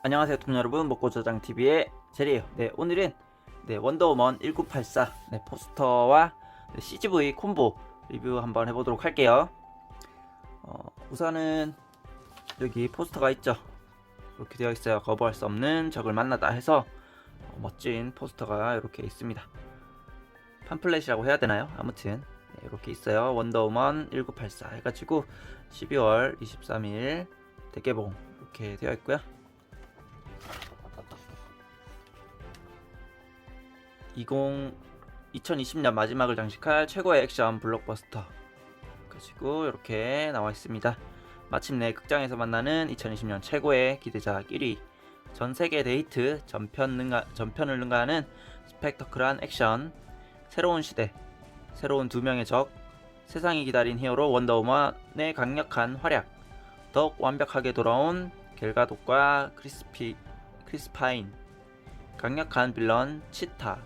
안녕하세요, 톰 여러분. 먹고 저장 TV의 제리예요. 네, 오늘은 네, 원더우먼 1984 네, 포스터와 네, CGV 콤보 리뷰 한번 해보도록 할게요. 어, 우선은 여기 포스터가 있죠. 이렇게 되어 있어요. 거부할 수 없는 적을 만나다 해서 어, 멋진 포스터가 이렇게 있습니다. 팜플렛이라고 해야 되나요? 아무튼 네, 이렇게 있어요. 원더우먼 1984 해가지고 12월 23일 대개봉 이렇게 되어 있고요. 20 2020년 마지막을 장식할 최고의 액션 블록버스터. 가지고 이렇게 나와 있습니다. 마침내 극장에서 만나는 2020년 최고의 기대작 1위 전 세계 데이트 전편 능가, 전편을 능가하는 스펙터클한 액션. 새로운 시대 새로운 두 명의 적 세상이 기다린 히어로 원더우먼의 강력한 활약 더욱 완벽하게 돌아온 겔가독과 크리스피 크리스파인 강력한 빌런 치타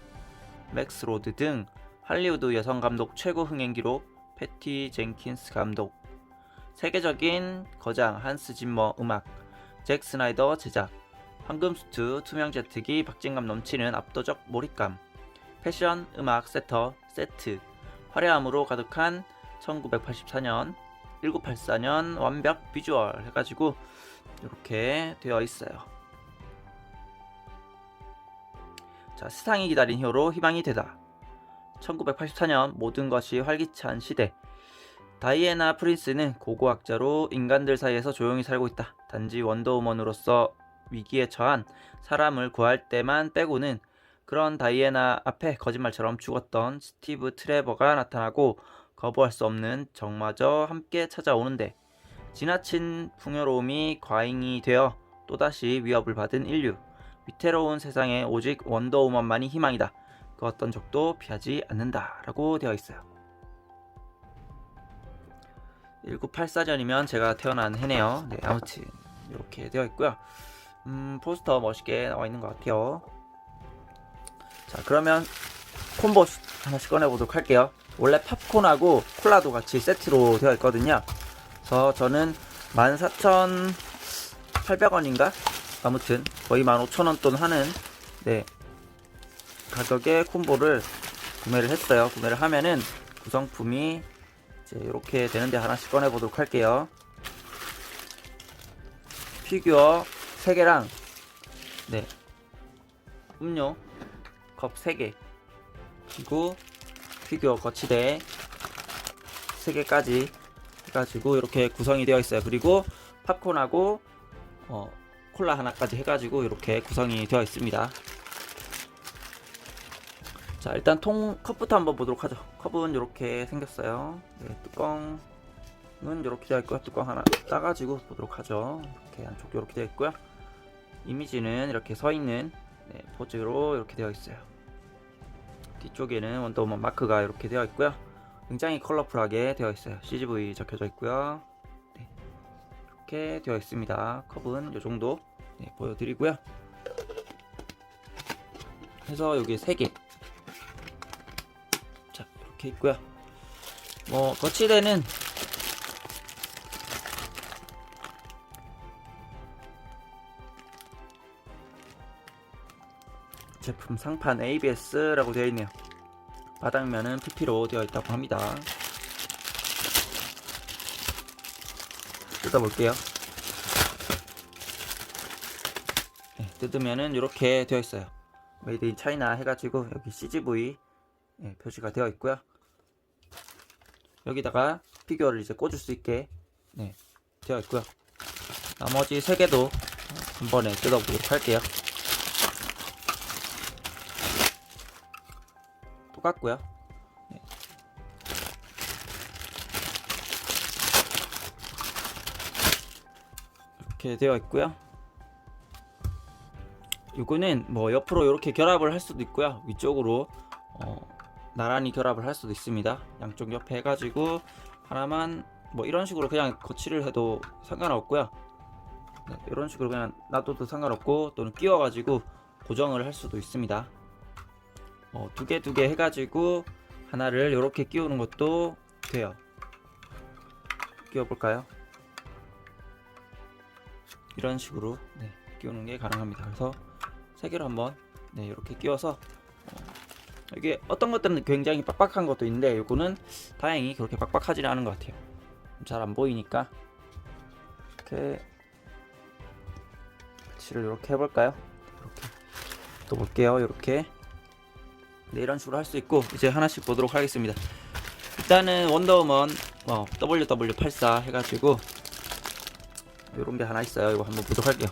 맥스 로드 등 할리우드 여성 감독 최고 흥행 기록 패티 젠킨스 감독 세계적인 거장 한스 짐머 음악 잭 스나이더 제작 황금 수트 투명 제트기 박진감 넘치는 압도적 몰입감 패션 음악 세터 세트 화려함으로 가득한 1984년 1984년 완벽 비주얼 해가지고 이렇게 되어 있어요. 자, 세상이 기다린 히어로 희망이 되다. 1984년 모든 것이 활기찬 시대. 다이애나 프린스는 고고학자로 인간들 사이에서 조용히 살고 있다. 단지 원더우먼으로서 위기에 처한 사람을 구할 때만 빼고는 그런 다이애나 앞에 거짓말처럼 죽었던 스티브 트레버가 나타나고 거부할 수 없는 적마저 함께 찾아오는데 지나친 풍요로움이 과잉이 되어 또다시 위협을 받은 인류 위태로운 세상에 오직 원더우먼만이 희망이다. 그 어떤 적도 피하지 않는다라고 되어 있어요. 1984년이면 제가 태어난 해네요. 네, 아무튼 이렇게 되어 있고요. 음, 포스터 멋있게 나와 있는 것 같아요. 자, 그러면 콤보 하나씩 꺼내 보도록 할게요. 원래 팝콘하고 콜라도 같이 세트로 되어 있거든요. 그래서 저는 14,800원인가? 아무튼 거의 15,000원 돈 하는 네 가격의 콤보를 구매를 했어요. 구매를 하면은 구성품이 이제 이렇게 되는데 하나씩 꺼내 보도록 할게요. 피규어 3개랑 네 음료 컵 3개 그리고 피규어 거치대 3개까지 해가지고 이렇게 구성이 되어 있어요. 그리고 팝콘하고 어, 콜라 하나까지 해가지고 이렇게 구성이 되어 있습니다. 자 일단 통 컵부터 한번 보도록 하죠. 컵은 이렇게 생겼어요. 네, 뚜껑은 이렇게 되어 있고요. 뚜껑 하나 따가지고 보도록 하죠. 이렇게 안쪽 이렇게 되어 있고요. 이미지는 이렇게 서 있는 네, 포즈로 이렇게 되어 있어요. 뒤쪽에는 원더우먼 마크가 이렇게 되어 있고요. 굉장히 컬러풀하게 되어 있어요. CGV 적혀져 있고요. 네, 이렇게 되어 있습니다. 컵은 이 정도 네, 보여드리고요. 해서 여기 3개. 자, 이렇게 있고요. 뭐 거치대는 제품 상판 ABS라고 되어 있네요. 바닥면은 PP로 되어 있다고 합니다. 뜯어볼게요. 네, 뜯으면은 이렇게 되어 있어요. 메이드 인 차이나 해가지고 여기 CGV 네, 표시가 되어 있고요. 여기다가 피규어를 이제 꽂을 수 있게 네, 되어 있고요. 나머지 세 개도 한 번에 뜯어보도록 할게요. 똑같고요. 이렇게 되어 있고요. 이거는 뭐 옆으로 이렇게 결합을 할 수도 있고요. 위쪽으로 어, 나란히 결합을 할 수도 있습니다. 양쪽 옆에 해가지고 하나만 뭐 이런 식으로 그냥 거치를 해도 상관없고요. 네, 이런 식으로 그냥 놔둬도 상관없고 또는 끼워가지고 고정을 할 수도 있습니다. 어, 두 개 두 개 해가지고 하나를 이렇게 끼우는 것도 돼요. 끼워볼까요? 이런 식으로 네, 끼우는 게 가능합니다. 그래서 세 개를 한번 네 이렇게 끼워서 어, 이게 어떤 것들은 굉장히 빡빡한 것도 있는데 이거는 다행히 그렇게 빡빡하지는 않은 것 같아요. 잘 안 보이니까 이렇게 배치를 이렇게 해볼까요? 이렇게 또 볼게요. 이렇게 네 이런 식으로 할 수 있고 이제 하나씩 보도록 하겠습니다. 일단은 원더우먼 어, WW84 해가지고 요런 게 하나 있어요. 이거 한번 보도록 할게요.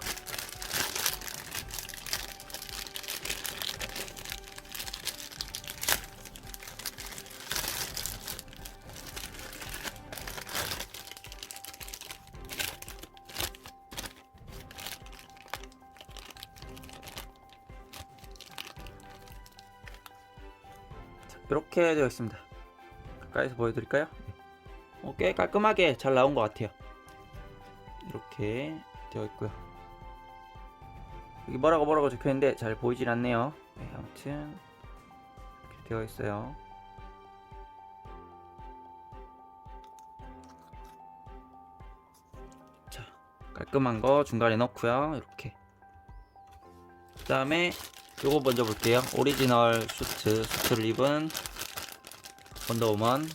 자, 이렇게 되어 있습니다. 가까이서 보여드릴까요? 네. 어, 꽤 깔끔하게 잘 나온 것 같아요. 이렇게 되어 있고요. 여기 뭐라고 뭐라고 적혀 있는데 잘 보이질 않네요. 네, 아무튼 이렇게 되어 있어요. 자, 깔끔한 거 중간에 넣고요. 이렇게. 그다음에 요거 먼저 볼게요. 오리지널 슈트, 슈트를 입은 원더우먼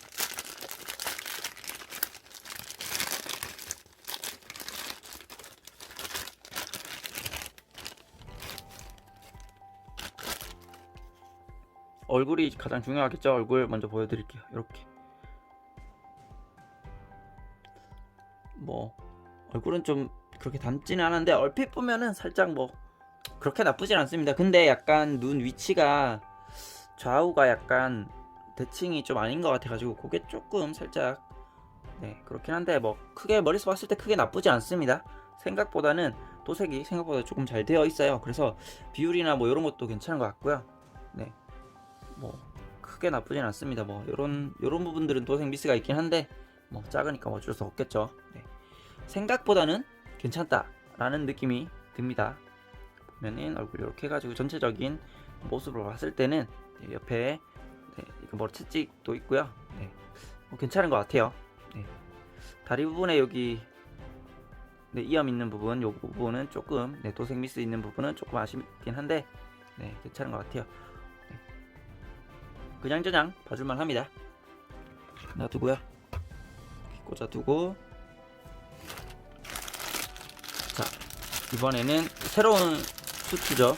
얼굴이 가장 중요하겠죠. 얼굴 먼저 보여드릴게요. 이렇게 뭐 얼굴은 좀 그렇게 닮지는 않은데 얼핏 보면은 살짝 뭐 그렇게 나쁘진 않습니다. 근데 약간 눈 위치가 좌우가 약간 대칭이 좀 아닌 것 같아가지고 그게 조금 살짝 네 그렇긴 한데 뭐 크게 머리서 봤을 때 크게 나쁘지 않습니다. 생각보다는 도색이 생각보다 조금 잘 되어 있어요. 그래서 비율이나 뭐 이런 것도 괜찮은 것 같고요. 네. 뭐 크게 나쁘진 않습니다. 뭐 요런 요런 부분들은 도색 미스가 있긴 한데 뭐 작으니까 뭐 어쩔 수 없겠죠. 네. 생각보다는 괜찮다라는 느낌이 듭니다. 보면은 얼굴 이렇게 해가지고 전체적인 모습으로 봤을 때는 네, 옆에 네, 이거 뭐 채찍도 있고요. 네. 뭐 괜찮은 것 같아요. 네. 다리 부분에 여기 네, 이염 있는 부분, 요 부분은 조금 네, 도색 미스 있는 부분은 조금 아쉽긴 한데 네, 괜찮은 것 같아요. 그냥 저냥 봐줄만 합니다. 놔두고요. 꽂아두고 자 이번에는 새로운 수트죠.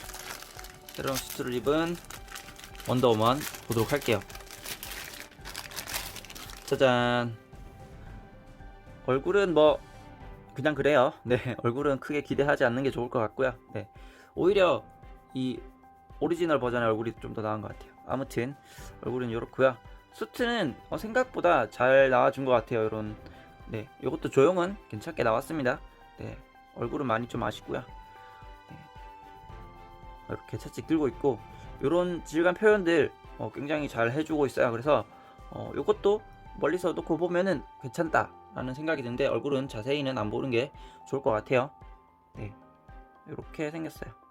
새로운 수트를 입은 원더우먼 보도록 할게요. 짜잔 얼굴은 뭐 그냥 그래요. 네 얼굴은 크게 기대하지 않는 게 좋을 것 같고요. 네 오히려 이 오리지널 버전의 얼굴이 좀 더 나은 것 같아요. 아무튼 얼굴은 이렇고요. 수트는 어, 생각보다 잘 나와준 것 같아요. 이런 네 이것도 조형은 괜찮게 나왔습니다. 네 얼굴은 많이 좀 아쉽고요. 네, 이렇게 채찍 들고 있고 이런 질감 표현들 어, 굉장히 잘 해주고 있어요. 그래서 어, 이것도 멀리서 놓고 보면은 괜찮다라는 생각이 드는데 얼굴은 자세히는 안 보는 게 좋을 것 같아요. 네 이렇게 생겼어요.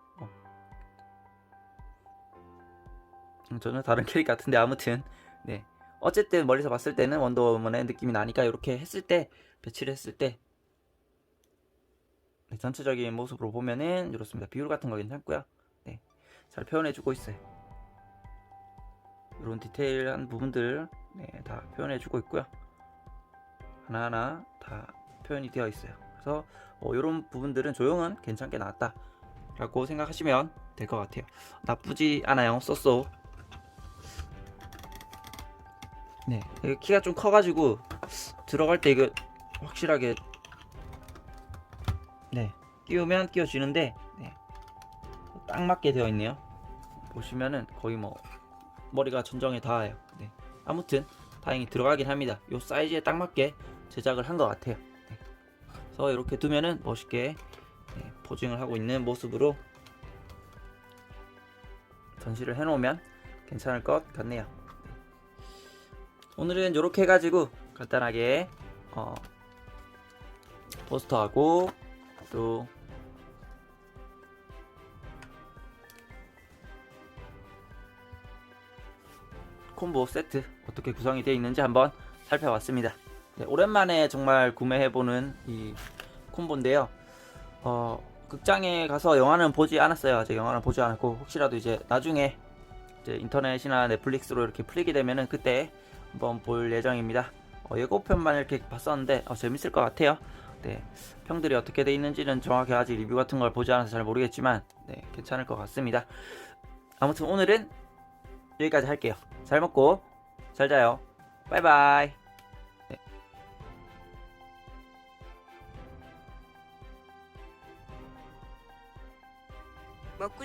음, 저는 다른 캐릭 같은데 아무튼 네. 어쨌든 멀리서 봤을 때는 원더우먼의 느낌이 나니까 이렇게 했을 때 배치를 했을 때 네, 전체적인 모습으로 보면은 이렇습니다. 비율 같은 거 괜찮고요. 네 잘 표현해주고 있어요. 이런 디테일한 부분들 네, 다 표현해주고 있고요. 하나하나 다 표현이 되어 있어요. 그래서 어, 이런 부분들은 조형은 괜찮게 나왔다 라고 생각하시면 될 것 같아요. 나쁘지 않아요. 쏘쏘 네, 키가 좀 커가지고 들어갈 때 이거 확실하게 네 끼우면 끼워지는데 네, 딱 맞게 되어 있네요. 보시면은 거의 뭐 머리가 전정에 닿아요. 네, 아무튼 다행히 들어가긴 합니다. 요 사이즈에 딱 맞게 제작을 한 것 같아요. 네. 그래서 이렇게 두면은 멋있게 네, 포징을 하고 있는 모습으로 전시를 해놓으면 괜찮을 것 같네요. 오늘은 이렇게 해가지고 간단하게 어, 포스터하고 또 콤보 세트 어떻게 구성이 되어 있는지 한번 살펴봤습니다. 네, 오랜만에 정말 구매해보는 이 콤보인데요. 어, 극장에 가서 영화는 보지 않았어요. 아직 영화는 보지 않았고 혹시라도 이제 나중에 이제 인터넷이나 넷플릭스로 이렇게 풀리게 되면은 그때 한번 볼 예정입니다. 어, 예고편만 이렇게 봤었는데 어, 재밌을 것 같아요. 네, 평들이 어떻게 돼 있는지는 정확히 아직 리뷰 같은 걸 보지 않아서 잘 모르겠지만 네, 괜찮을 것 같습니다. 아무튼 오늘은 여기까지 할게요. 잘 먹고 잘 자요. 바이바이.